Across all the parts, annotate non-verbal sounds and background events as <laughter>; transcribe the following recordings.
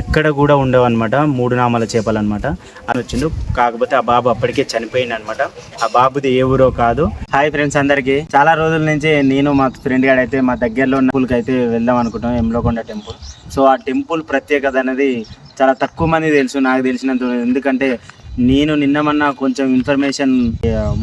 ఎక్కడ కూడా ఉండవు అనమాట మూడు నామాల చేపలు అనమాట అని వచ్చిండు. కాకపోతే ఆ బాబు అప్పటికే చనిపోయింది అనమాట ఆ బాబుది ఏ ఊరో కాదు. హాయ్ ఫ్రెండ్స్ అందరికి. చాలా రోజుల నుంచి నేను మా ఫ్రెండ్ గారు అయితే మా దగ్గరలో ఉన్న టెంపుల్కి అయితే వెళ్దాం అనుకుంటాం ఎమ్లోకొండ టెంపుల్ సో ఆ టెంపుల్ ప్రత్యేకత అనేది చాలా తక్కువ మంది తెలుసు నాకు తెలిసినంత ఎందుకంటే నేను నిన్నమన్నా కొంచెం ఇన్ఫర్మేషన్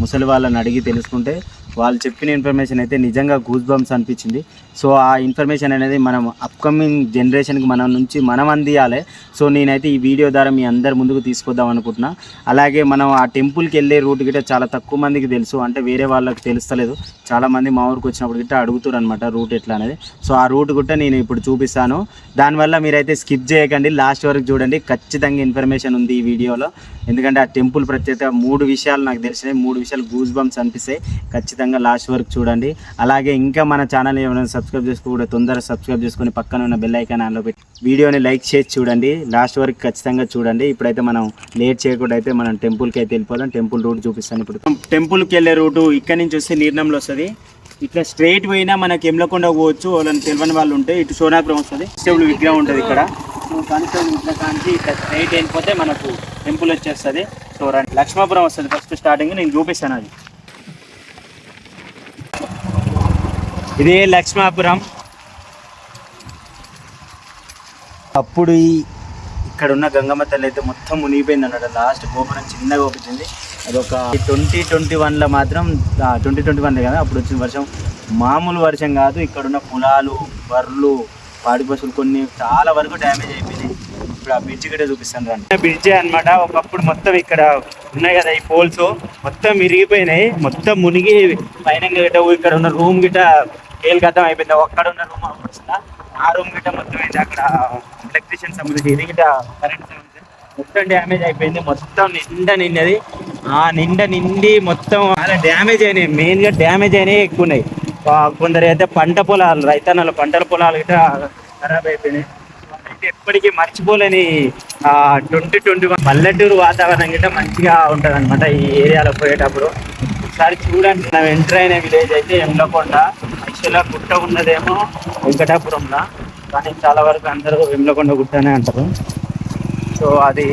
ముసలి వాళ్ళని అడిగి తెలుసుకుంటే వాళ్ళు చెప్పిన ఇన్ఫర్మేషన్ అయితే నిజంగా గూస్ బంప్స్ అనిపించింది. సో ఆ ఇన్ఫర్మేషన్ అనేది మనం అప్కమింగ్ జనరేషన్కి మనం నుంచి మనం అందియాలి. సో నేనైతే ఈ వీడియో ద్వారా మీ అందరి ముందుకు తీసుకొద్దాం అనుకుంటున్నా. అలాగే మనం ఆ టెంపుల్కి వెళ్ళే రూట్ గిట్ట చాలా తక్కువ మందికి తెలుసు. అంటే వేరే వాళ్ళకి తెలుస్తలేదు. చాలామంది మా ఊరికి వచ్చినప్పుడు గిట్ట అడుగుతారు అనమాట రూట్ ఎట్లా అనేది. సో ఆ రూట్ గుట్ట నేను ఇప్పుడు చూపిస్తాను. దానివల్ల మీరైతే స్కిప్ చేయకండి. లాస్ట్ వరకు చూడండి. ఖచ్చితంగా ఇన్ఫర్మేషన్ ఉంది ఈ వీడియోలో. ఎందుకంటే ఆ టెంపుల్ ప్రత్యేక మూడు విషయాలు నాకు తెలిసినాయి. మూడు విషయాలు గూజ్ బంప్స్ అనిపిస్తాయి. ఖచ్చితంగా లాస్ట్ వరకు చూడండి. అలాగే ఇంకా మన ఛానల్ ఏమైనా సబ్స్క్రైబ్ చేసుకోకూడదు తొందరగా సబ్స్క్రైబ్ చేసుకొని పక్కన ఉన్న బెల్ ఐకాన్ ఆన్లో పెట్టి వీడియోని లైక్ చేసి చూడండి. లాస్ట్ వరకు ఖచ్చితంగా చూడండి. ఇప్పుడైతే మనం లేట్ చేయకుండా అయితే మనం టెంపుల్కి అయితే వెళ్ళిపోదాం. టెంపుల్ రూట్ చూపిస్తాను ఇప్పుడు. టెంపుల్కి వెళ్ళే రూటు ఇక్కడ నుంచి వస్తే నీర్నంలో వస్తుంది. ఇట్లా స్ట్రైట్ పోయినా మనకి ఎమ్లకొండ పోవచ్చు. వాళ్ళని తెలియని వాళ్ళు ఉంటే ఇటు సోనాపురం వస్తుంది. కానిస్టేబుల్ విగ్రహం ఉంటుంది ఇక్కడ. సో కానిస్టేబుల్ విగ్రహం ఇట్లా స్ట్రైట్ వెళ్ళిపోతే మనకు టెంపుల్ వచ్చేస్తుంది. సో రండి. లక్ష్మాపురం వస్తుంది ఫస్ట్ స్టార్టింగ్ నేను చూపిస్తాను అది. ఇది లక్ష్మాపురం. అప్పుడు ఈ ఇక్కడ ఉన్న గంగమ్మ తల్లి అయితే మొత్తం మునిగిపోయింది అన్నమాట లాస్ట్ గోపురం చిన్నగా ఒప్పించింది అదొక ట్వంటీ ట్వంటీ వన్లో మాత్రం ట్వంటీ ట్వంటీ వన్ కదా అప్పుడు వచ్చిన వర్షం. మామూలు వర్షం కాదు ఇక్కడ ఉన్న పొలాలు బర్రెలు పాడి పశువులు కొన్ని చాలా వరకు డ్యామేజ్ అయిపోయినాయి. ఇప్పుడు ఆ బ్రిడ్జ్ కూడా చూపిస్తాను రండి. బ్రిడ్జ్ అనమాట ఒకప్పుడు మొత్తం ఇక్కడ ఉన్నాయి కదా ఈ పోల్స్. మొత్తం విరిగిపోయినాయి మొత్తం మునిగి పైన గిట్ట ఇక్కడ ఉన్న రూమ్ గిట్ట కేల్ గతం అయిపోయింది. అక్కడ ఉన్న రూమ్ వచ్చిందా ఆ రూమ్ గిట్ట మొత్తం అయితే అక్కడ ఎలక్ట్రీషియన్ సంబంధించి ఇది గిట్ట కరెంట్ సంబంధించి మొత్తం డ్యామేజ్ అయిపోయింది. మొత్తం నిండా నిండది. ఆ నిండా నిండి మొత్తం అలా డ్యామేజ్ అయినాయి. మెయిన్గా డ్యామేజ్ అయినాయి ఎక్కువ ఉన్నాయి. కొందరు అయితే పంట పొలాలు రైతన్నలు పంటల పొలాలు గిట్ట ఖరాబ్ అయిపోయినాయి. అయితే ఎప్పటికీ మర్చిపోలేని ట్వంటీ ట్వంటీ వన్ పల్లెటూరు వాతావరణం గిట్ట మంచిగా ఉంటుంది అనమాట ఈ ఏరియాలో పోయేటప్పుడు. ఒకసారి చూడండి. మనం ఎంటర్ అయిన విలేజ్ అయితే ఎండకుండా యాక్చువల్గా గుట్ట ఉన్నదేమో వెంకటాపురంలో. కానీ చాలా వరకు అందరూ వెమ్లకొండ గుట్టనే అంటారు. సో అది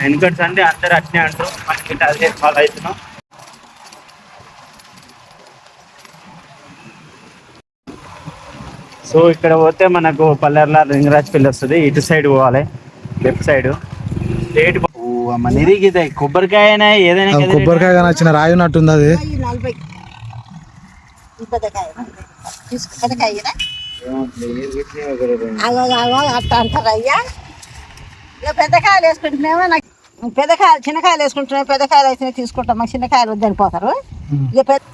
వెనుకట్స్ అంటే అందరు అట్నే అంటారు. మనకి అదే ఫాలో అవుతున్నాం సో ఇక్కడ పోతే మనకు పల్లెర్ల లింగరాజ్ పెళ్ళి వస్తుంది. ఇటు సైడ్ పోవాలి. లెఫ్ట్ సైడ్ నిరిగితే కొబ్బరికాయ ఏదైనా కొబ్బరికాయ వచ్చిన రాయి ఉన్నట్టుంది అది. ఈ నలభై ఈ పెద్దకాయ తీసుకు పెద్దకాయనా అగో అగో అట్ట అంటారు అయ్యా. ఇక పెద్దకాయలు వేసుకుంటున్నామో? నాకు పెద్దకాయలు చిన్నకాయలు వేసుకుంటున్నాం పెద్దకాయలు అయితే తీసుకుంటాం. మాకు చిన్నకాయలు వద్దనిపోతారు ఇక పెద్ద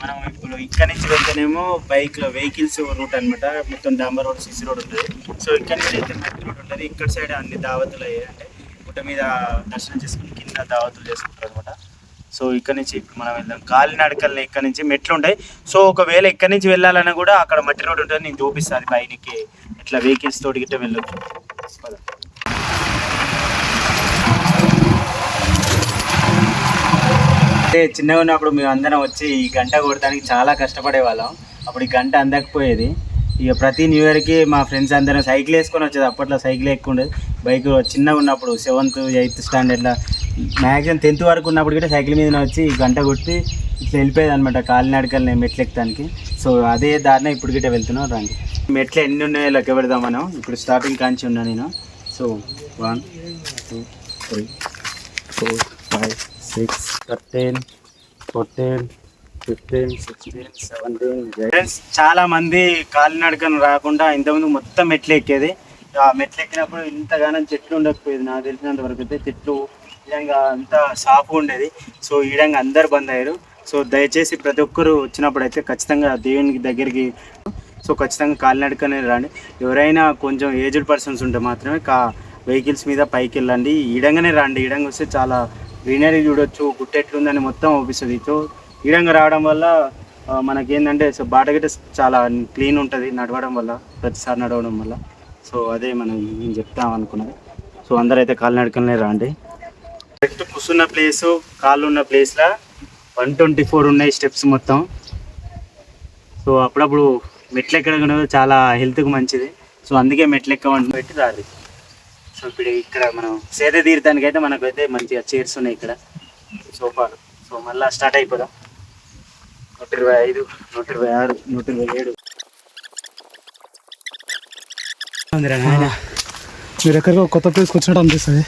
మనం ఇప్పుడు ఇక్కడ నుంచి వెళ్తేనేమో బైక్ వెహికల్స్ రూట్ అన్నమాట. మొత్తం డాంబర్ రోడ్ సిసి రోడ్ ఉంటుంది. సో ఇక్కడ నుంచి అయితే మెట్రో రోడ్ ఉంటుంది. ఇక్కడ సైడ్ అన్ని దావతులు అయ్యాయి. అంటే గుట్ట మీద దర్శనం చేసుకుని కింద దావతులు చేసుకుంటారు అనమాట సో ఇక్కడ నుంచి ఇప్పుడు మనం వెళ్దాం. కాలినడకల్ని ఇక్కడ నుంచి మెట్లు ఉంటాయి. సో ఒకవేళ ఇక్కడ నుంచి వెళ్ళాలన్నా కూడా అక్కడ మట్టి రోడ్డు ఉంటుంది. నేను చూపిస్తాను పైనకి. ఇట్లా వెహికల్స్ తోటి గిట్ట వెళ్ళొచ్చు. అంటే చిన్నగా ఉన్నప్పుడు మేము అందరం వచ్చి ఈ గంట కొడడానికి చాలా కష్టపడే వాళ్ళం అప్పుడు ఈ గంట అందకపోయేది. ఇక ప్రతి న్యూ ఇయర్కి మా ఫ్రెండ్స్ అందరం సైకిల్ వేసుకొని వచ్చేది. అప్పట్లో సైకిల్ ఎక్కువ ఉండేది. బైక్ చిన్నగా ఉన్నప్పుడు సెవెంత్ ఎయిత్ స్టాండర్డ్లో మ్యాక్సిమం టెన్త్ వరకు ఉన్నప్పుడు కూడా సైకిల్ మీద వచ్చి గంట కొట్టి ఇట్లా వెళ్ళిపోయేది అనమాట కాలినడకల్ని మెట్లు ఎక్కడానికి సో అదే దారిన ఇప్పుడు గిట్ట వెళ్తున్నాం. రండి. మెట్లు ఎన్ని ఉన్నాయో లెక్క పెడదాం మనం. ఇప్పుడు స్టార్టింగ్ కాంచి ఉన్నా నేను. So one two three four five six thirteen fourteen fifteen sixteen seventeen friends చాలా మంది కాలినడకను రాకుండా ఇంతకుముందు మొత్తం మెట్లు ఎక్కేది. ఆ మెట్లు ఎక్కినప్పుడు ఇంతగానం చెట్లు ఉండకపోయేది. నాకు తెలిసినంత వరకు అయితే చెట్లు ఈ విధంగా అంతా సాఫ్ ఉండేది. సో ఈ విధంగా అందరు బంద్ అయ్యారు. సో దయచేసి ప్రతి ఒక్కరు వచ్చినప్పుడు అయితే ఖచ్చితంగా దేవునికి దగ్గరికి సో ఖచ్చితంగా కాలినడకనే రండి. ఎవరైనా కొంచెం ఏజ్డ్ పర్సన్స్ ఉంటే మాత్రమే కా వెహికల్స్ మీద పైకి వెళ్ళండి. ఈడంగానే రండి. ఈడంగా వస్తే చాలా గ్రీనరీ చూడొచ్చు. గుట్ట ఎట్లుందని మొత్తం అవుపిస్తుంది సో ఈడంగా రావడం వల్ల మనకేంటంటే సో బాట గిట్ట చాలా క్లీన్ ఉంటుంది నడవడం వల్ల ప్రతిసారి నడవడం వల్ల. సో అదే మనం నేను చెప్తాం అనుకున్నది. సో అందరైతే కాలినడకనే రండి. కరెక్ట్ కూర్చున్న ప్లేసు కాళ్ళు ఉన్న ప్లేస్లో వన్ ట్వంటీ ఫోర్ ఉన్నాయి స్టెప్స్ మొత్తం. సో అప్పుడప్పుడు మెట్లు ఎక్కడం చాలా హెల్త్కి మంచిది. సో అందుకే మెట్లు ఎక్కమంటే పెట్టి రాలి. సో ఇప్పుడు ఇక్కడ మనం సేద తీరటానికి అయితే మనకైతే మంచిగా చైర్స్ ఉన్నాయి ఇక్కడ. సోఫాలు సో మళ్ళీ స్టార్ట్ అయిపోదాం. నూట ఇరవై ఐదు నూట ఇరవై ఆరు నూట ఇరవై ఏడు మీరు ఎక్కడికో కొత్త ప్లేస్కి వచ్చినట్టు అనిపిస్తుంది.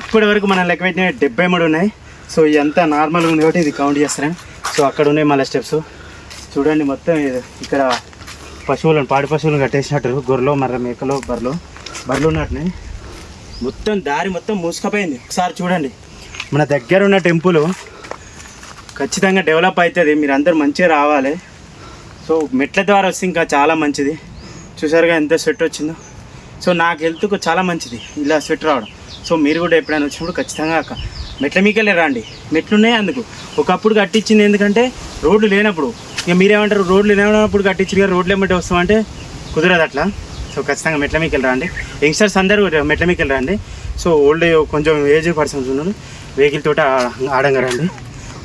ఇప్పటి వరకు మనం లెక్క పెట్టిన డెబ్బై మూడు ఉన్నాయి. సో ఇదంతా నార్మల్గా ఉంది కాబట్టి ఇది కౌంట్ చేస్తాను సో అక్కడ ఉన్నాయి మళ్ళీ స్టెప్స్ చూడండి మొత్తం ఇక్కడ పశువులను పాడి పశువులను కట్టేసినట్టు గొర్రెలు మర్ర మేకలు బర్రెలు బర్రెలు ఉన్నట్టున్నాయి. మొత్తం దారి మొత్తం మూసుకపోయింది. ఒకసారి చూడండి. మన దగ్గర ఉన్న టెంపుల్ ఖచ్చితంగా డెవలప్ అవుతుంది. మీరు అందరు మంచిగా రావాలి. సో మెట్ల ద్వారా వస్తే ఇంకా చాలా మంచిది. చూసారుగా ఎంత స్వెట్ వచ్చిందో. సో నాకు హెల్త్కు చాలా మంచిది ఇలా స్వెట్ రావడం. సో మీరు కూడా ఎప్పుడైనా వచ్చినప్పుడు ఖచ్చితంగా మెట్ల మీకెళ్ళే రండి. మెట్లు ఉన్నాయి అందుకు. ఒకప్పుడు కట్టించింది ఎందుకంటే రోడ్లు లేనప్పుడు. ఇక మీరేమంటారు? రోడ్లు లేనప్పుడు కట్టించారు కదా రోడ్లు ఏమంటే వస్తామంటే కుదరదు అట్లా. సో ఖచ్చితంగా మెట్ల మీకు రండి. యంగ్స్టర్స్ అందరూ మెట్ల మీకు రండి. సో ఓల్డ్ కొంచెం ఏజ్ పర్సన్స్ ఉన్నారు. వెహికల్ తోట ఆడంగా రండి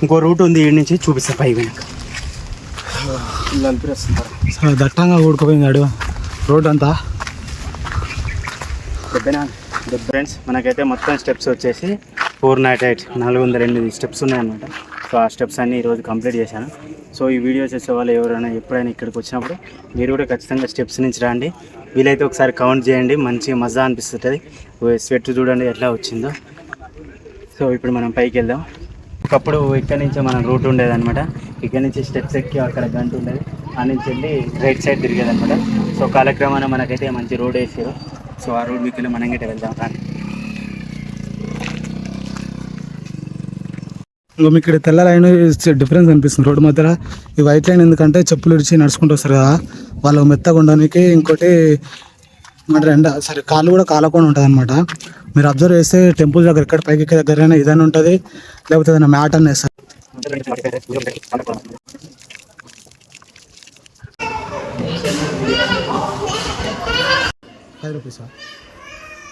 ఇంకో రూట్ ఉంది ఈ నుంచి చూపిస్తా పై వెనక. చాలా దట్టంగా ఊడుకుపోయింది అడుగు రోడ్ అంతా? ఫ్రెండ్స్ మనకైతే మొత్తం స్టెప్స్ వచ్చేసి ఫోర్ నాట్ ఎయిట్ నాలుగు వందల ఎనిమిది స్టెప్స్ ఉన్నాయన్నమాట. సో ఆ స్టెప్స్ అన్ని ఈరోజు కంప్లీట్ చేశాను. సో ఈ వీడియో చేసే వాళ్ళు ఎవరైనా ఎప్పుడైనా ఇక్కడికి వచ్చినప్పుడు మీరు కూడా ఖచ్చితంగా స్టెప్స్ నుంచి రండి. వీలైతే ఒకసారి కౌంట్ చేయండి మంచి మజా అనిపిస్తుంది స్వెట్ చూడండి ఎట్లా వచ్చిందో. సో ఇప్పుడు మనం పైకి వెళ్దాం. ఒకప్పుడు ఇక్కడ నుంచి మనం రూట్ ఉండేది అనమాట ఇక్కడ నుంచి స్టెప్స్ ఎక్కి అక్కడ గంట ఉండేది. ఆ నుంచి వెళ్ళి రైట్ సైడ్ తిరిగేది అనమాట సో కాలక్రమాన మనకైతే మంచి రోడ్ వేసారు సో ఆ రోడ్ మీకు వెళ్ళి మనం గిట్ట వెళ్దాం కానీ మీకు ఇక్కడ తెల్ల లైన్ డిఫరెన్స్ అనిపిస్తుంది. రోడ్డు మధ్యలో ఈ వైట్ లైన్ ఎందుకంటే చెప్పులు ఇడిచి నడుచుకుంటూ వస్తారు కదా. వాళ్ళు మెత్తగా ఉండడానికి ఇంకోటి అంటే ఎండ సరే కాళ్ళు కూడా కాలకుండా ఉంటుంది అనమాట మీరు అబ్జర్వ్ చేస్తే టెంపుల్ దగ్గర ఎక్కడ పైకి ఎక్కే దగ్గర ఇదని ఉంటుంది లేకపోతే ఏదైనా మ్యాట్ అని వేస్తారు. ఫైవ్ రూపీసా?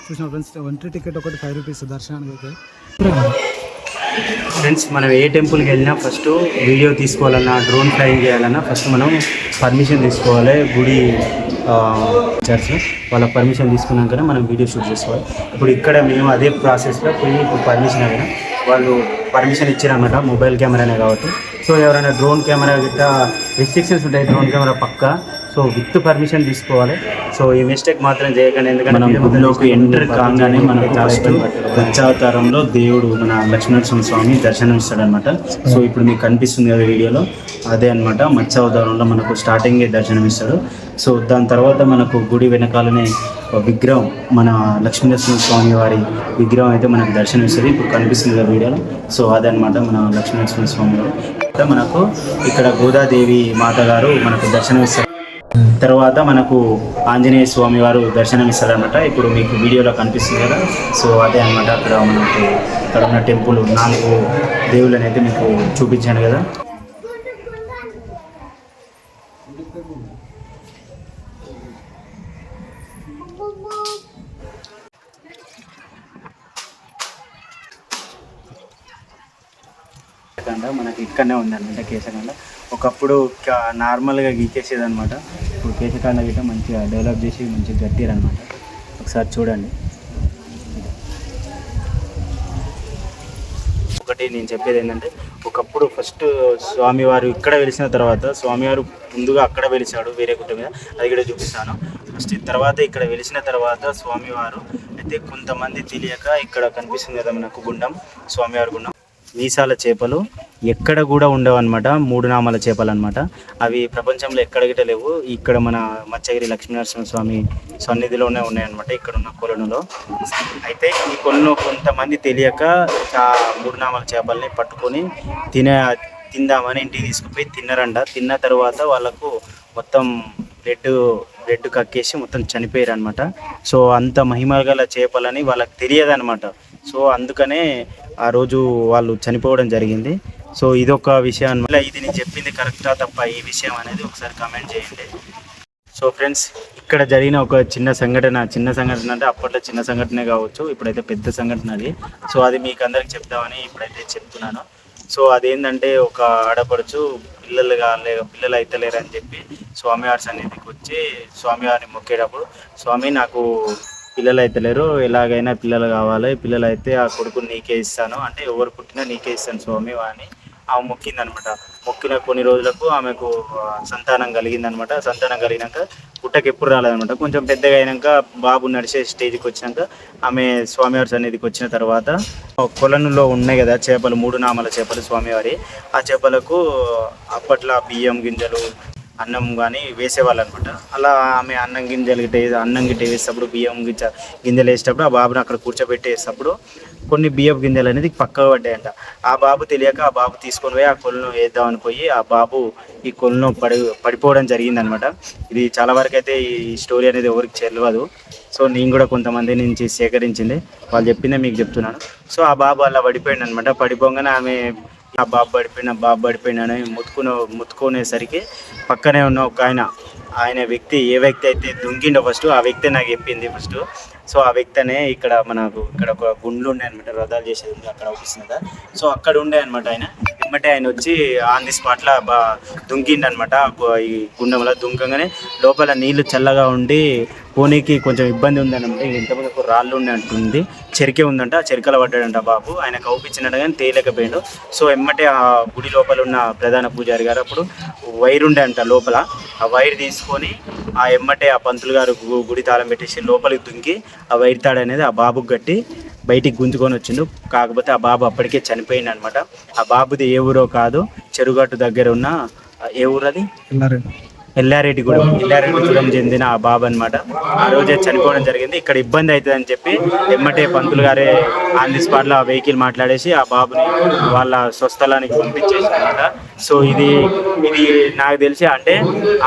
చూసిన ఫ్రెండ్స్ ఎంట్రీ టికెట్ ఒకటి ఫైవ్ రూపీస్ దర్శనానికి అయితే ఫ్రెండ్స్ మనం ఏ టెంపుల్కి వెళ్ళినా ఫస్ట్ వీడియో తీసుకోవాలన్నా డ్రోన్ ఫ్లైయింగ్ చేయాలన్నా ఫస్ట్ మనం పర్మిషన్ తీసుకోవాలి గుడి చర్చ్ వాళ్ళ పర్మిషన్ తీసుకున్నాకనే మనం వీడియో షూట్ చేసుకోవాలి. ఇప్పుడు ఇక్కడ మేము అదే ప్రాసెస్లో పోయి ఇప్పుడు పర్మిషన్ అయినా వాళ్ళు పర్మిషన్ ఇచ్చారన్నమాట మొబైల్ కెమెరానే కాబట్టి. సో ఎవరైనా డ్రోన్ కెమెరా గిట్ట రిస్ట్రిక్షన్స్ ఉంటాయి డ్రోన్ కెమెరా పక్క. సో విత్ పర్మిషన్ తీసుకోవాలి. సో ఈ మిస్టేక్ మాత్రం చేయకండి ఎందుకంటే గుడిలోకి ఎంటర్ కాగానే మనకు ఫస్ట్ దక్షావతారంలో దేవుడు మన లక్ష్మీనరసింహ స్వామి దర్శనం ఇస్తాడనమాట సో ఇప్పుడు మీకు కనిపిస్తుంది కదా వీడియోలో అదే అనమాట మత్స్యావతారంలో మనకు స్టార్టింగ్ దర్శనం ఇస్తాడు సో దాని తర్వాత మనకు గుడి వెనకాలనే విగ్రహం మన లక్ష్మీనరసింహ స్వామి వారి విగ్రహం అయితే మనకు దర్శనం ఇస్తుంది ఇప్పుడు కనిపిస్తుంది కదా వీడియోలో. సో అదనమాట మన లక్ష్మీనరసింహ స్వామి వారు. మనకు ఇక్కడ గోదాదేవి మాత గారు మనకు దర్శనం ఇస్తారు తర్వాత మనకు ఆంజనేయ స్వామి వారు దర్శనం ఇస్తారనమాట ఇప్పుడు మీకు వీడియోలో కనిపిస్తుంది కదా. సో అదే అనమాట అక్కడ మనకు అక్కడ ఉన్న టెంపుల్ నాలుగు దేవుళ్ళని అయితే మీకు చూపించాను కదా. మనకి ఇక్కడనే ఉందన్నమాట కేశగండ ఒకప్పుడు నార్మల్గా గీకేసేది అనమాట ఇప్పుడు కేశకాండ గిట్ట మంచిగా డెవలప్ చేసి మంచిగా గట్టిరనమాట ఒకసారి చూడండి. ఒకటి నేను చెప్పేది ఏంటంటే ఒకప్పుడు ఫస్ట్ స్వామివారు ఇక్కడ వెలిసిన తర్వాత స్వామివారు ముందుగా అక్కడ వెలిసాడు వేరే గుట్ట మీద. అది కూడా చూపిస్తాను. ఫస్ట్ తర్వాత ఇక్కడ వెలిసిన తర్వాత స్వామివారు అయితే కొంతమంది తెలియక ఇక్కడ కనిపిస్తుంది కదా మనకు గుండం స్వామివారి గుండం. మీసాల చేపలు ఎక్కడ కూడా ఉండవన్నమాట మూడు నామాల చేపలు అనమాట అవి ప్రపంచంలో ఎక్కడగిట లేవు. ఇక్కడ మన మత్స్యగిరి లక్ష్మీనరసింహ స్వామి సన్నిధిలోనే ఉన్నాయన్నమాట ఇక్కడ ఉన్న కొలనులో. అయితే ఈ కొలను కొంతమంది తెలియక ఆ మూడు నామాల చేపల్ని పట్టుకొని తినే తిందామని ఇంటికి తీసుకుపోయి తిన్నారంట. తిన్న తర్వాత వాళ్ళకు మొత్తం రెడ్ రెడ్ కక్కేసి మొత్తం చనిపోయారు అనమాట సో అంత మహిమ గల చేపలని వాళ్ళకి తెలియదు అనమాట సో అందుకనే ఆ రోజు వాళ్ళు చనిపోవడం జరిగింది. సో ఇదొక విషయం. అనమాట ఇది నేను చెప్పింది కరెక్టా తప్ప ఈ విషయం అనేది ఒకసారి కమెంట్ చేయండి. సో ఫ్రెండ్స్ ఇక్కడ జరిగిన ఒక చిన్న సంఘటన చిన్న సంఘటన అంటే అప్పట్లో చిన్న సంఘటనే కావచ్చు ఇప్పుడైతే పెద్ద సంఘటన అది. సో అది మీకు అందరికి చెప్తామని ఇప్పుడైతే చెప్తున్నాను. సో అదేంటంటే ఒక ఆడపడుచు పిల్లలు కాలే పిల్లలు అయితలేరు అని చెప్పి స్వామివారి సన్నిధికి వచ్చి స్వామివారిని మొక్కేటప్పుడు స్వామి నాకు పిల్లలు అయితలేరు ఎలాగైనా పిల్లలు కావాలి పిల్లలు అయితే ఆ కొడుకుని నీకే ఇస్తాను. అంటే ఎవరు పుట్టినా నీకే ఇస్తాను స్వామి అని ఆమె మొక్కిందనమాట. మొక్కిన కొన్ని రోజులకు ఆమెకు సంతానం సంతానం కలిగిందనమాట. సంతానం కలిగినాక పుట్టకి ఎప్పుడు రాలేదనమాట. కొంచెం పెద్దగా అయినాక బాబు నడిచే స్టేజ్కి వచ్చినాక ఆమె స్వామివారి సన్నిధికి వచ్చిన తర్వాత కొలనులో ఉన్నాయి కదా చేపలు మూడు నామల చేపలు స్వామివారి. ఆ చేపలకు అప్పట్లో బియ్యం గింజలు అన్నం కానీ వేసేవాళ్ళు అనమాట అలా ఆమె అన్నం గింజలు గిట్ట అన్నం గిట్ట వేసేటప్పుడు బియ్యం గింజ గింజలు వేసేటప్పుడు ఆ బాబుని అక్కడ కూర్చోబెట్టేసేటప్పుడు కొన్ని బియ్యం గింజలు అనేది పక్కగా పడ్డాయంట. ఆ బాబు తెలియక ఆ బాబు తీసుకొని పోయి ఆ కొలను వేద్దామని పోయి ఆ బాబు ఈ కొలను పడి పడిపోవడం జరిగిందనమాట. ఇది చాలా వరకు అయితే ఈ స్టోరీ అనేది ఎవరికి తెలియదు సో నేను కూడా కొంతమంది నుంచి సేకరించింది. వాళ్ళు చెప్పిందే మీకు చెప్తున్నాను. సో ఆ బాబు అలా పడిపోయాడు అనమాట పడిపోగానే ఆమె నా బాబు పడిపోయిన బాబు పడిపోయిన అని ముత్తుకునే ముత్తుకునేసరికి పక్కనే ఉన్న ఒక ఆయన ఆయన వ్యక్తి ఏ వ్యక్తి అయితే దుంకిండో ఫస్ట్ ఆ వ్యక్తి నాకు చెప్పింది ఫస్ట్ సో ఆ వ్యక్తి అనే ఇక్కడ మనకు ఇక్కడ ఒక గుండ్లు ఉండే అనమాట రథాలు చేసేది అక్కడ అవుపిస్తుంది కదా. సో అక్కడ ఉండే అనమాట ఆయన. వెంబటే ఆయన వచ్చి ఆన్ ది స్పాట్లో బా దుంకిండు అనమాట ఈ గుండంలో దుంకగానే లోపల నీళ్ళు చల్లగా ఉండి పోనీకి కొంచెం ఇబ్బంది ఉందనమాట ఇంతకుముందు ఒక రాళ్ళు ఉండే అంటుంది చెరికే ఉందంట ఆ చెరికల పడ్డాడంట బాబు. ఆయన కౌపించినట్టు కానీ తేలేకపోయాడు. సో ఎమ్మటే ఆ గుడి లోపల ఉన్న ప్రధాన పూజారి గారు అప్పుడు వైర్ ఉండే అంట లోపల. ఆ వైర్ తీసుకొని ఆ ఎమ్మటే ఆ పంతులు గారు గు- గుడి తాళం పెట్టేసి లోపలికి దుంకి ఆ వైర్ తాడు అనేది ఆ బాబుకి కట్టి బయటికి గుంజుకొని వచ్చిండు. కాకపోతే ఆ బాబు అప్పటికే చనిపోయింది అనమాట ఆ బాబుది ఏ ఊరో కాదు చెరుగట్టు దగ్గర ఉన్న ఏ ఊరు అది? ఎల్లారెడ్డిగూడెం ఎల్లారెడ్డిగూడెం చెందిన ఆ బాబు అనమాట ఆ రోజే చనిపోవడం జరిగింది. ఇక్కడ ఇబ్బంది అవుతుందని చెప్పి ఎమ్మటే పంతులు గారే ఆన్ ది స్పాట్లో ఆ వెహికల్ మాట్లాడేసి ఆ బాబుని వాళ్ళ స్వస్థలానికి పంపించేసారనమాట సో ఇది ఇది నాకు తెలిసి అంటే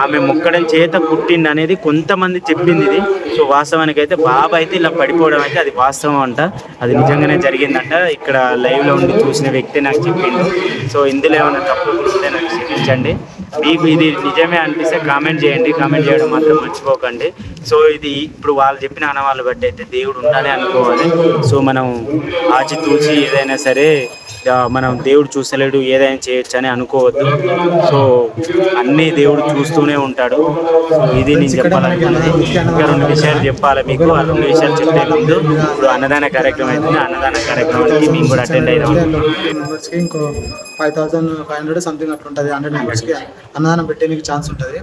ఆమె మొక్కడం చేత పుట్టింది అనేది కొంతమంది చెప్పింది ఇది. సో వాస్తవానికి అయితే బాబు అయితే ఇలా పడిపోవడం అయితే అది వాస్తవం అంట. అది నిజంగానే జరిగిందంట. ఇక్కడ లైవ్లో ఉండి చూసిన వ్యక్తి నాకు చెప్పింది సో ఇందులో ఏమైనా తప్పు ఉంటే నాకు చూపించండి మీకు ఇది నిజమే అనిపిస్తే కామెంట్ చేయండి కామెంట్ చేయడం మాత్రం మర్చిపోకండి. సో ఇది ఇప్పుడు వాళ్ళు చెప్పిన ఆనవాళ్ళు బట్టి అయితే దేవుడు ఉండాలి అనుకోవాలి. సో మనం ఆచితూచి ఏదైనా సరే మనం దేవుడు చూసలేడు ఏదైనా చేయొచ్చు అని అనుకోవద్దు. సో అన్నీ దేవుడు చూస్తూనే ఉంటాడు. ఇది నేను చెప్పాలనుకున్నది. ఇంకా రెండు విషయాలు చెప్పాలి మీకు. ఆ రెండు విషయాలు చెప్పే ముందు ఇప్పుడు అన్నదాన కార్యక్రమం అయితే అన్నదాన కార్యక్రమానికి మేము కూడా అటెండ్ అయినా ఇంకో five thousand five hundred something అట్లా ఉంటుంది హండ్రెడ్ మెంబర్స్కి అన్నదానం పెట్టేందుకు ఛాన్స్ ఉంటుంది.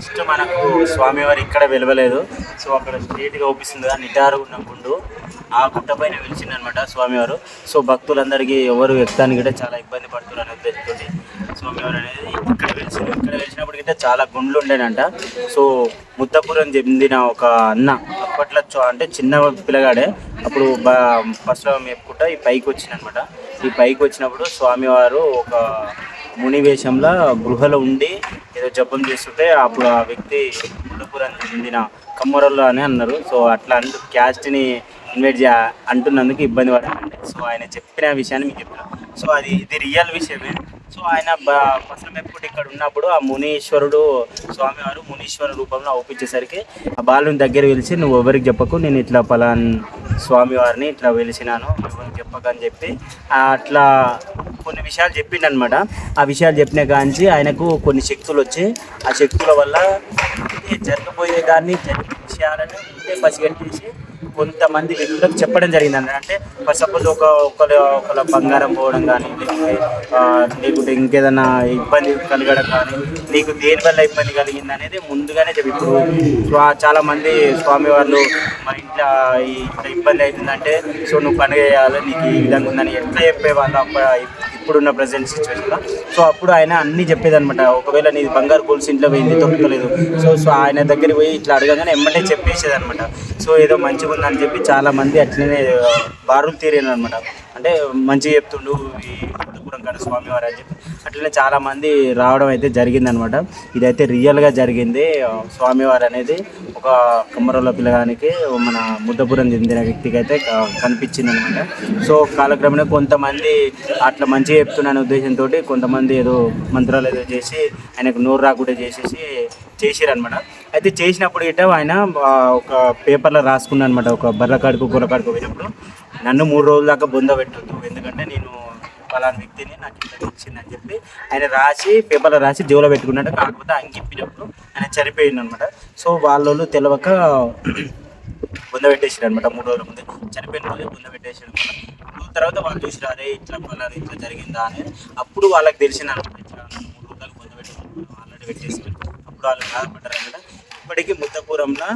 ఫస్ట్ మనకు స్వామివారు ఇక్కడ వెలవలేదు. సో అక్కడ స్ట్రేట్గా అవుపిస్తుంది కదా నిటారు ఉన్న గుండు. ఆ గుట్ట పైన వెలిసింది అనమాట స్వామివారు. సో భక్తులందరికీ ఎవరు వ్యక్తానికి కూడా చాలా ఇబ్బంది పడుతున్నారు అనే ఉద్దేశంతో స్వామివారు అనేది ఇక్కడ ఇక్కడ వేసినప్పటికైతే చాలా గుండ్లు ఉండేనంట. సో ముద్దపురం చెందిన ఒక అన్న అప్పట్లో అంటే చిన్న పిల్లగాడే అప్పుడు ఫస్ట్ ఫస్ట్లో మేపుకుంటా ఈ పైకి వచ్చిందనమాట ఈ పైకి వచ్చినప్పుడు స్వామివారు ఒక ముని వేషంలో గృహలో ఉండి ఏదో జపం చేస్తుంటే అప్పుడు ఆ వ్యక్తి ముద్దపురం చెందిన కమ్మరల్లో అని అన్నారు. సో అట్లా అంటూ క్యాస్ట్ని ఇన్వైట్ చే అంటున్నందుకు ఇబ్బంది పడాలంటే సో ఆయన చెప్పిన విషయాన్ని మీకు చెప్తాను సో అది ఇది రియల్ విషయమే. సో ఆయన ఫస్ట్ మెప్పుడు ఇక్కడ ఉన్నప్పుడు ఆ మునీశ్వరుడు స్వామివారు మునీశ్వర రూపంలో ఒప్పించేసరికి ఆ బాలుని దగ్గర పిలిచి నువ్వు ఎవరికి చెప్పకు నేను ఇట్లా పలాన్ స్వామివారిని ఇట్లా వెలిసినాను ఎవరికి చెప్పకని చెప్పి అట్లా కొన్ని విషయాలు చెప్పిండు అనమాట ఆ విషయాలు చెప్పిన కాంచి ఆయనకు కొన్ని శక్తులు వచ్చి ఆ శక్తుల వల్ల జరగబోయే దాన్ని జరిగే విషయాలను ముందే పసిగట్టేసి కొంతమంది వ్యక్తులకు చెప్పడం జరిగింది అన్నమాట అంటే ఫర్ సపోజ్ ఒక ఒకళ్ళ బంగారం పోవడం కానీ లేకపోతే ఆ, లేకుంటే ఇంకేదైనా ఇబ్బంది కలగడం కానీ నీకు దేని వల్ల ఇబ్బంది కలిగింది అనేది ముందుగానే చెప్పి ఇప్పుడు స్వా- చాలా మంది స్వామి వాళ్ళు మా ఇంట్లో ఇట్లా ఇబ్బంది అవుతుందంటే సో నువ్వు పండుగ చేయాలి నీకు ఈ విధంగా ఉందని ఎట్లా చెప్పేవాళ్ళు అప్పుడు ఇప్పుడున్న ప్రజెంట్ సిచ్యువేషన్లో సో అప్పుడు ఆయన అన్ని చెప్పేదనమాట ఒకవేళ నీ బంగారు గోల్స్ ఇంట్లో పోయింది తొక్కలేదు సో సో ఆయన దగ్గరికి పోయి ఇట్లా అడగగానే ఎమ్మటే చెప్పేసేదనమాట సో ఏదో మంచిగా ఉందని చెప్పి చాలా మంది అట్లనే బారులు తీరాను అనమాట అంటే మంచిగా చెప్తుండు ఈ ముద్దపురం కాడ స్వామివారు అని చెప్పి. అట్లనే చాలా మంది రావడం అయితే జరిగింది అనమాట ఇదైతే రియల్గా జరిగింది. స్వామివారు అనేది ఒక కమ్మరోళ్ళ పిల్లగానికి మన ముద్దపురం చెందిన వ్యక్తికి అయితే కనిపించింది అనమాట సో కాలక్రమేణా కొంతమంది అట్లా మంచిగా చెప్తున్నాను ఉద్దేశంతో కొంతమంది ఏదో మంత్రాలు ఏదో చేసి ఆయనకు నోరు రాకుండా చేసేసి చేసిరనమాట అయితే చేసినప్పుడు గిట్ట ఆయన ఒక పేపర్లో రాసుకున్నాను అనమాట ఒక బర్ర కాడుకు గొర్రె కాడుకు పోయినప్పుడు నన్ను మూడు రోజుల దాకా బొంద పెట్టొద్దు. ఎందుకంటే నేను పలానా వ్యక్తిని నాకు ఇట్లా ఇచ్చిందని చెప్పి ఆయన రాసి పేపర్లో రాసి జోలో పెట్టుకున్నాడు. కాకపోతే అంగిప్పినప్పుడు ఆయన చనిపోయింది అనమాట సో వాళ్ళు తెలియక <clears throat> బుంద పెట్టేసారు అనమాట మూడు రోజుల ముందే. చనిపోయిన రోజు బుంద పెట్టేసారు అనమాట తర్వాత వాళ్ళు చూసి అరే ఇట్లా పలానా ఇట్లా జరిగిందా అని. అప్పుడు వాళ్ళకి తెలిసింది అనమాట ఇట్లా మూడు రోజులు బుంద పెట్టేసి ఆల్రెడీ పెట్టేసి అప్పుడు వాళ్ళు బాధపడ్డారు అనమాట ఇప్పటికీ ముద్దపురంలో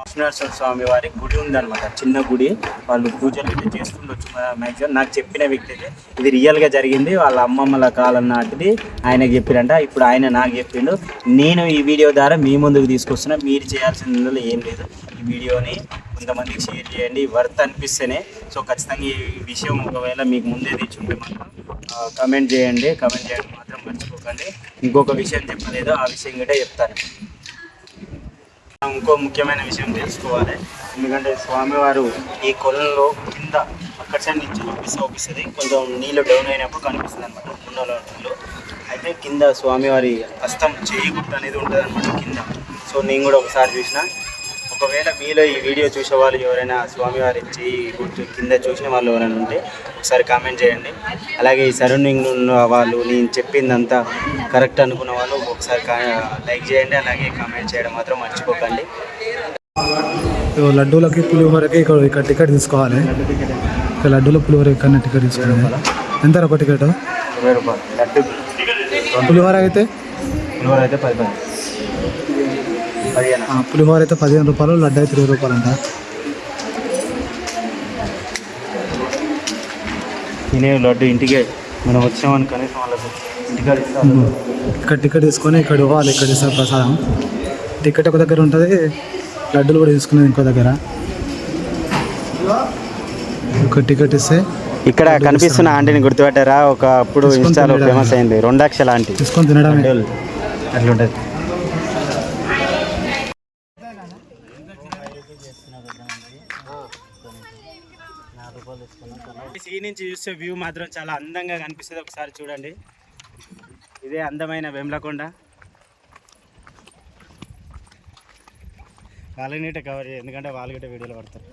లక్ష్మీనరసింహ స్వామి వారి గుడి ఉందన్నమాట. చిన్న గుడి. వాళ్ళు పూజలు అయితే చేసుకుండొచ్చు మ్యాక్సిమం నాకు చెప్పిన వ్యక్తి అయితే ఇది రియల్గా జరిగింది. వాళ్ళ అమ్మమ్మల కాలం నాటిది. ఆయన చెప్పిరంట. ఇప్పుడు ఆయన నాకు చెప్పిండు. నేను ఈ వీడియో ద్వారా మీ ముందుకు తీసుకొస్తున్నా. మీరు చేయాల్సింది ఏం లేదు. ఈ వీడియోని కొంతమందికి షేర్ చేయండి. వర్త్ అనిపిస్తేనే. సో ఖచ్చితంగా ఈ విషయం ఒకవేళ మీకు ముందే తెచ్చుంటే మాత్రం కమెంట్ చేయండి. కమెంట్ చేయడం మాత్రం మర్చిపోకండి ఇంకొక విషయం చెప్పలేదు ఆ విషయం కూడా చెప్తాను. ఇంకో ముఖ్యమైన విషయం తెలుసుకోవాలి. ఎందుకంటే స్వామివారు ఈ కొలంలో కింద అక్కడ సైడ్ నుంచి చూపిస్తూ చూపిస్తుంది కొంచెం నీళ్ళు డౌన్ అయినప్పుడు కనిపిస్తుంది అనమాట ఉన్నలో నీళ్ళు అయితే కింద స్వామివారి హస్తం చేయి గుట్ట అనేది ఉంటుంది అనమాట కింద. సో నేను కూడా ఒకసారి చూసిన. ఒకవేళ మీలో ఈ వీడియో చూసే వాళ్ళు ఎవరైనా స్వామివారి చేయి గుర్తు కింద చూసిన వాళ్ళు ఎవరైనా ఉంటే ఒకసారి కామెంట్ చేయండి. అలాగే ఈ సరౌండింగ్ ఉన్న వాళ్ళు నేను చెప్పిందంతా కరెక్ట్ అనుకున్న వాళ్ళు ఒకసారి లైక్ చేయండి అలాగే కామెంట్ చేయడం మాత్రం మర్చిపోకండి. లడ్డూలకి పులిహోరకి ఇక్కడ ఇక్కడ టికెట్ తీసుకోవాలి. ఇక్కడ లడ్డూల పులిహోర ఇక్కడ టికెట్ తీసుకోవాలి. ఎంత ఒక టికెట్ ఇరవై రూపాయలు. లడ్డు. పులిహోర అయితే? పులిహోర అయితే పది పది. పులిహోర అయితే పదిహేను రూపాయలు లడ్డు అయితే ఇరవై రూపాయలు అంట తినే లడ్డు ఇంటికే. మనం వచ్చామని కనీసం వాళ్ళకు ఇంటికాడ ఇక్కడ టికెట్ తీసుకొని ఇక్కడ ఇవ్వాలి ఇక్కడ ఇస్తారు ప్రసాదం. టికెట్ ఒక దగ్గర ఉంటుంది లడ్డూలు కూడా తీసుకునేది ఇంకో దగ్గర. ఒక టికెట్ ఇస్తే ఇక్కడ కనిపిస్తున్న ఆంటీని గుర్తుపెట్టారా? ఒక అప్పుడు తీసుకొని ఇన్స్టాలో. ఫేమస్ అయింది రెండాక్షల ఆంటీ తీసుకొని తినడమే. అట్లుంటది. నుంచి చూస్తే వ్యూ మాత్రం చాలా అందంగా కనిపిస్తుంది. ఒకసారి చూడండి. ఇదే అందమైన వెమ్లకొండ. వాళ్ళనిట కవర్ చేయ ఎందుకంటే వాళ్ళు వీడియోలు పడతారు.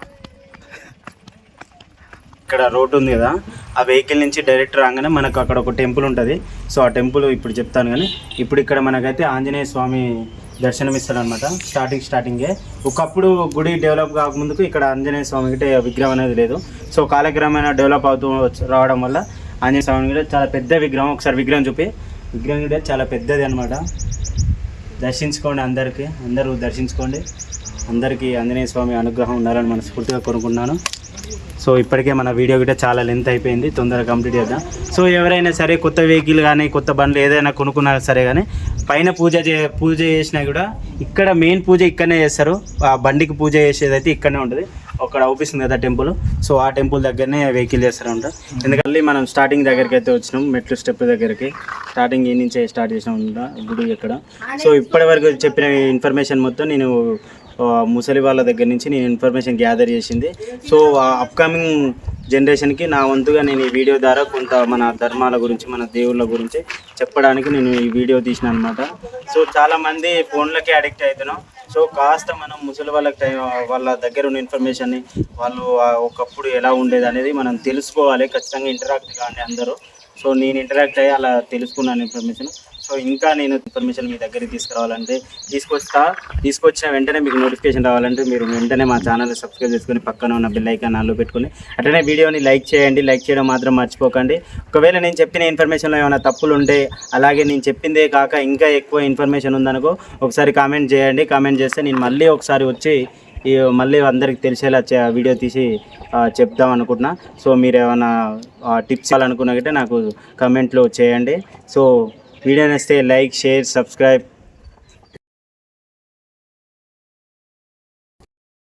ఇక్కడ రోడ్ ఉంది కదా ఆ వెహికల్ నుంచి డైరెక్ట్ రాగానే మనకు అక్కడ ఒక టెంపుల్ ఉంటుంది. సో ఆ టెంపుల్ ఇప్పుడు చెప్తాను కానీ ఇప్పుడు ఇక్కడ మనకైతే ఆంజనేయ స్వామి దర్శనం ఇస్తారనమాట స్టార్టింగ్ స్టార్టింగే ఒకప్పుడు గుడి డెవలప్ కాకముందుకు ఇక్కడ ఆంజనేయ స్వామి గిట్ట విగ్రహం అనేది లేదు. సో కాలక్రమేణా డెవలప్ అవుతూ రావడం వల్ల ఆంజనేయ స్వామి కూడా చాలా పెద్ద విగ్రహం. ఒకసారి విగ్రహం చూపి. విగ్రహం కూడా చాలా పెద్దది అనమాట దర్శించుకోండి అందరికీ. అందరూ దర్శించుకోండి. అందరికీ ఆంజనేయ స్వామి అనుగ్రహం ఉండాలని మనస్ఫూర్తిగా కోరుకున్నాను సో ఇప్పటికే మన వీడియో కూడా చాలా లెంత్ అయిపోయింది తొందరగా కంప్లీట్ చేద్దాం. సో ఎవరైనా సరే కొత్త వెహికల్ కానీ కొత్త బండ్లు ఏదైనా కొనుక్కున్నా సరే కానీ పైన పూజ చే పూజ చేసినా కూడా ఇక్కడ మెయిన్ పూజ ఇక్కడనే చేస్తారు. ఆ బండికి పూజ చేసేదైతే ఇక్కడనే ఉంటుంది. అక్కడ అవుపిస్తుంది కదా టెంపుల్ సో ఆ టెంపుల్ దగ్గరనే వెహికల్ చేస్తారంట. ఎందుకంటే మనం స్టార్టింగ్ దగ్గరికి అయితే వచ్చినాం మెట్లు స్టెప్ దగ్గరికి. స్టార్టింగ్ ఈ నుంచే స్టార్ట్ చేసినాం గుడి ఇక్కడ సో ఇప్పటి వరకు చెప్పిన ఇన్ఫర్మేషన్ మొత్తం నేను ముసలి వాళ్ళ దగ్గర నుంచి నేను ఇన్ఫర్మేషన్ గ్యాదర్ చేసింది. సో అప్కమింగ్ జనరేషన్కి నా వంతుగా నేను ఈ వీడియో ద్వారా కొంత మన ధర్మాల గురించి మన దేవుళ్ళ గురించి చెప్పడానికి నేను ఈ వీడియో తీసిన అనమాట సో చాలామంది ఫోన్లకి అడిక్ట్ అవుతున్నాం. సో కాస్త మనం ముసలి వాళ్ళకి టైం వాళ్ళ దగ్గర ఉన్న ఇన్ఫర్మేషన్ని వాళ్ళు ఒకప్పుడు ఎలా ఉండేది అనేది మనం తెలుసుకోవాలి ఖచ్చితంగా ఇంటరాక్ట్ కానీ అందరూ. సో నేను ఇంటరాక్ట్ అయ్యి అలా తెలుసుకున్నాను ఇన్ఫర్మేషన్ సో ఇంకా నేను ఇన్ఫర్మేషన్ మీ దగ్గరికి తీసుకురావాలంటే తీసుకొస్తా. తీసుకొచ్చిన వెంటనే మీకు నోటిఫికేషన్ రావాలంటే మీరు వెంటనే మా ఛానల్ సబ్స్క్రైబ్ చేసుకొని పక్కన ఉన్న బెల్ ఐకాన్ ఆన్లో పెట్టుకొని అట్లనే వీడియోని లైక్ చేయండి. లైక్ చేయడం మాత్రం మర్చిపోకండి. ఒకవేళ నేను చెప్పిన ఇన్ఫర్మేషన్లో ఏమైనా తప్పులు ఉంటే అలాగే నేను చెప్పిందే కాక ఇంకా ఎక్కువ ఇన్ఫర్మేషన్ ఉందనుకో ఒకసారి కామెంట్ చేయండి. కామెంట్ చేస్తే నేను మళ్ళీ ఒకసారి వచ్చి మళ్ళీ అందరికి తెలిసేలా వీడియో తీసి ఆ, చెప్దాం అనుకుంటున్నా. సో మీరు ఏమైనా టిప్స్ ఇవ్వాలనుకున్నా నాకు కమెంట్లో చేయండి. సో వీడియో నచ్చితే లైక్ షేర్ సబ్స్క్రైబ్